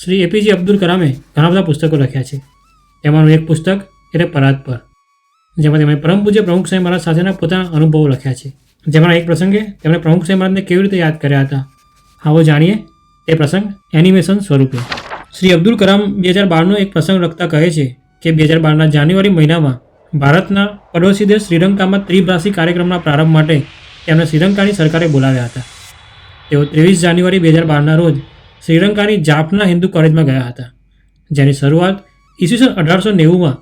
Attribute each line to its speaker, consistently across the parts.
Speaker 1: Shri APJ Abdul કલામે ઘણા બધા પુસ્તકો લખ્યા છે. તેમાંનું એક પુસ્તક એટલે પરાત પર. જેમાં તેમણે પરમ પૂજ્ય પ્રમુખ સાહેબ મહારાજ સાથેના પોતાના અનુભવો લખ્યા છે. જેમાં એક પ્રસંગે તેમણે પ્રમુખ સાહેબ મહારાજને કેવી રીતે યાદ કર્યા હતા? આવો જાણીએ એ પ્રસંગ એનિમેશન સ્વરૂપે. શ્રી અબ્દુલ કલામ બે હજાર બારનો એક પ્રસંગ લખતા કહે છે કે બે હજાર બારના જાન્યુઆરી મહિનામાં ભારતના પડોશી દેશ શ્રીલંકામાં ત્રિભાષી કાર્યક્રમના પ્રારંભ માટે તેમને શ્રીલંકાની સરકારે બોલાવ્યા હતા. તેઓ ત્રેવીસ જાન્યુઆરી બે હજાર બારના રોજ શ્રીલંકાની જાપના હિન્દુ કોલેજમાં ગયા હતા, જેની શરૂઆત ઈસવીસન અઢારસો નેવુંમાં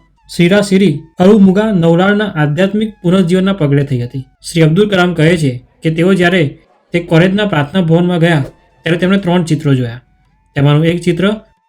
Speaker 1: સિરી અરુમુગા નવલાળના આધ્યાત્મિક પુનર્જીવનના પગલે થઈ હતી. શ્રી અબ્દુલ કલામ કહે છે કે તેઓ જ્યારે તે કોલેજના પ્રાર્થના ભવનમાં ગયા, ત્યારે તેમણે ત્રણ ચિત્રો જોયા. તેમાંનું એક ચિત્ર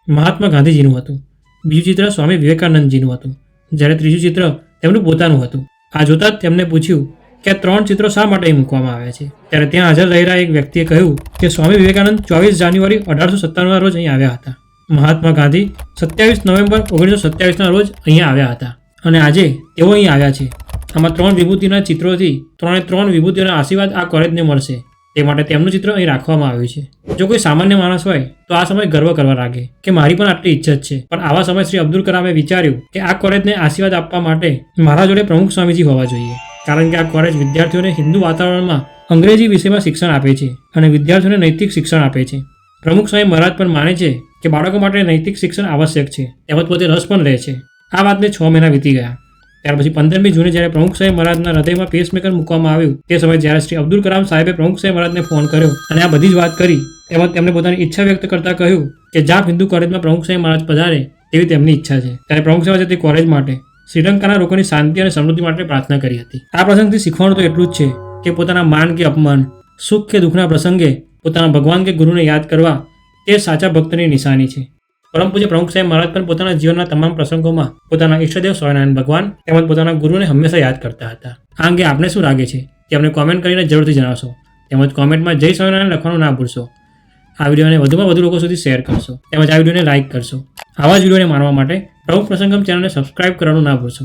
Speaker 1: મહાત્મા ગાંધીજીનું હતું, બીજું ચિત્ર સ્વામી વિવેકાનંદજીનું હતું, જ્યારે ત્રીજું ચિત્ર તેમનું પોતાનું હતું. આ જોતાં જ તેમને પૂછ્યું કે ત્રણ ચિત્રો શા માટે મૂકવામાં આવ્યા છે? ત્યારે ત્યાં હાજર રહેલા એક વ્યક્તિએ કહ્યું કે સ્વામી વિવેકાનંદ ચોવીસ જાન્યુઆરી અઢારસો સત્તાણુંના રોજ અહીં આવ્યા હતા. મહાત્મા ગાંધી સત્યાવીસ નવેમ્બર ઓગણીસો સત્યાવીસના રોજ અહીંયા આવ્યા હતા. અને આજે તેઓ અહીં આવ્યા છે. આમાં ત્રણ વિભૂતિના ચિત્રોથી ત્રણે ત્રણ વિભૂતિઓના આશીર્વાદ આ કોલેજને મળશે. તે માટે તેમનું ચિત્ર અહીં રાખવામાં આવ્યું છે. જો કોઈ સામાન્ય માણસ હોય, તો આ સમય ગર્વ કરવા લાગે કે મારી પણ આટલી ઈચ્છા છે. પણ આવા સમય શ્રી અબ્દુલ કલામે વિચાર્યું કે આ કોલેજને આશીર્વાદ આપવા માટે મારા જોડે પ્રમુખ સ્વામીજી હોવા જોઈએ. કારણ કે આ કોલેજ વિદ્યાર્થીઓને હિન્દુ વાતાવરણમાં અંગ્રેજી વિષયમાં શિક્ષણ આપે છે અને વિદ્યાર્થીઓને નૈતિક શિક્ષણ આપે છે. પ્રમુખ સ્વામી મહારાજ પણ માને છે કે બાળકો માટે નૈતિક શિક્ષણ આવશ્યક છે. તેમજ પોતે રસ પણ લે છે. આ વાતને છ મહિના વીતી ગયા. ત્યાર પછી પંદરમી જૂને જ્યારે પ્રમુખ સાહેબ મહારાજના હૃદયમાં પેસમેકર મૂકવામાં આવ્યું, તે સમયે જ્યારે શ્રી અબ્દુલ કલામ સાહેબે પ્રમુખ સાહેબ મહારાજને ફોન કર્યો અને આ બધી જ વાત કરી તેમજ તેમણે પોતાની ઈચ્છા વ્યક્ત કરતા કહ્યું કે જાપ હિન્દુ કોલેજમાં પ્રમુખ સાહેબ મહારાજ પધારે તેવી તેમની ઈચ્છા છે. ત્યારે પ્રમુખ સાહેબ તે કોલેજ માટે શ્રીલંકાના લોકોની શાંતિ અને સમૃદ્ધિ માટે પ્રાર્થના કરી હતી. આ પ્રસંગથી શીખવાનું તો એટલું જ છે કે પોતાના માન કે અપમાન, સુખ કે દુઃખના પ્રસંગે પોતાના ભગવાન કે ગુરુને યાદ કરવા તે સાચા ભક્તની નિશાની છે. પરમ પૂજ્ય પ્રમુખ સાહેબ મહારાજ પણ પોતાના જીવનના તમામ પ્રસંગોમાં પોતાના ઈષ્ટદેવ સ્વામિનારાયણ ભગવાન તેમજ પોતાના ગુરુને હંમેશા યાદ કરતા હતા. આ અંગે આપને શું લાગે છે તે અમને કોમેન્ટ કરીને જરૂરથી જણાવશો. તેમજ કોમેન્ટમાં જય સ્વામિનારાયણ લખવાનું ના ભૂલશો. આ વિડીયોને વધુમાં વધુ લોકો સુધી શેર કરશો. તેમજ આ વિડીયોને લાઇક કરશો. આવા જ વિડીયોને માણવા માટે પ્રમુખ પ્રસંગમ ચેનલને સબસ્ક્રાઇબ કરવાનું ના ભૂલશો.